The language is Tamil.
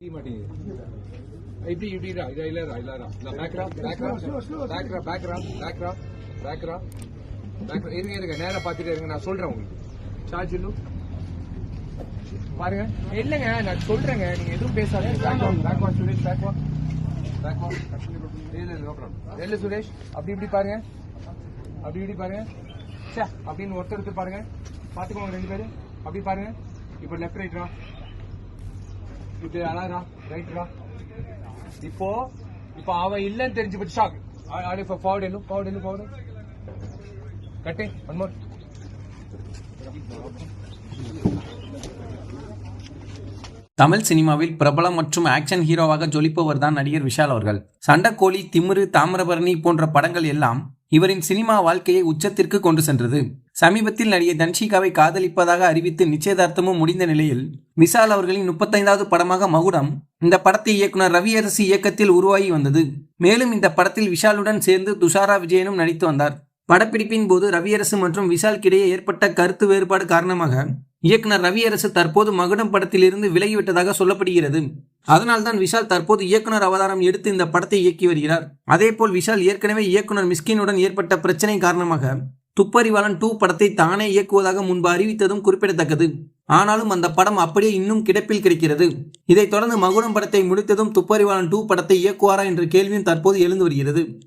இப்படி இப்படி இல்ல இல்ல இல்ல இல்ல இல்ல பேக்ரா பேக்ரா பேக்ரா பேக்ரா பேக்ரா பேக்ரா பேக்ரா இருங்க இருங்க நேரா பார்த்துட்டே இருங்க நான் சொல்றேன் உங்களுக்கு. சார்ஜ் இல்லு பாருங்க. இல்லைங்க நான் சொல்றேங்க நீங்க எதுவும் பேசாதீங்க. பேக் வா பேக் வா சுரேஷ் பேக் வா பேக் வா இல்ல சுரேஷ். அப்படி இப்படி பாருங்க. அப்படி இப்படி பாருங்க. சே அப்படின்னு ஒருத்தர் பாருங்க. பாத்துக்கோங்க ரெண்டு பேரும். அப்படி பாருங்க. இப்போ லெஃப்ட் ரைட் ரா இது அழகா ரைட்ரா இப்போ இப்போ அவன் இல்லைன்னு தெரிஞ்சு போச்சு. ஷாக் ஆடி இப்போ ஃபார்வர்ட் எல்லு ஃபார்வர்ட் எல்லு ஃபார்வர்டு கட்டே ஒன் மோர் தமிழ் சினிமாவில் பிரபலம் மற்றும் ஆக்ஷன் ஹீரோவாக ஜொலிப்பவர் தான் நடிகர் விஷால் அவர்கள். சண்டக்கோழி திமிரு தாமிரபரணி போன்ற படங்கள் எல்லாம் இவரின் சினிமா வாழ்க்கையை உச்சத்திற்கு கொண்டு சென்றது. சமீபத்தில் நடிகை தன்ஷிகாவை காதலிப்பதாக அறிவித்து நிச்சயதார்த்தமும் முடிந்த நிலையில் விஷால் அவர்களின் முப்பத்தைந்தாவது படமாக மகுடம் இந்த படத்தை இயக்குனர் ரவியரசு இயக்கத்தில் உருவாகி வந்தது. மேலும் இந்த படத்தில் விஷாலுடன் சேர்ந்து துஷாரா விஜயனும் நடித்து வந்தார். படப்பிடிப்பின் போது ரவியரசு மற்றும் விஷாலுக்கிடையே ஏற்பட்ட கருத்து வேறுபாடு காரணமாக இயக்குனர் ரவியரசு தற்போது மகுடம் படத்திலிருந்து விலகிவிட்டதாக சொல்லப்படுகிறது. அதனால்தான் விஷால் தற்போது இயக்குனர் அவதாரம் எடுத்து இந்த படத்தை இயக்கி வருகிறார். அதேபோல் விஷால் ஏற்கனவே இயக்குனர் மிஸ்கினுடன் ஏற்பட்ட பிரச்சனை காரணமாக துப்பறிவாளன் டூ படத்தை தானே இயக்குவதாக முன்பு அறிவித்ததும் குறிப்பிடத்தக்கது. ஆனாலும் அந்த படம் அப்படியே இன்னும் கிடப்பில் கிடைக்கிறது. இதைத் தொடர்ந்து மகுடம் படத்தை முடித்ததும் துப்பறிவாளன் டூ படத்தை இயக்குவாரா என்ற கேள்வியும் தற்போது எழுந்து வருகிறது.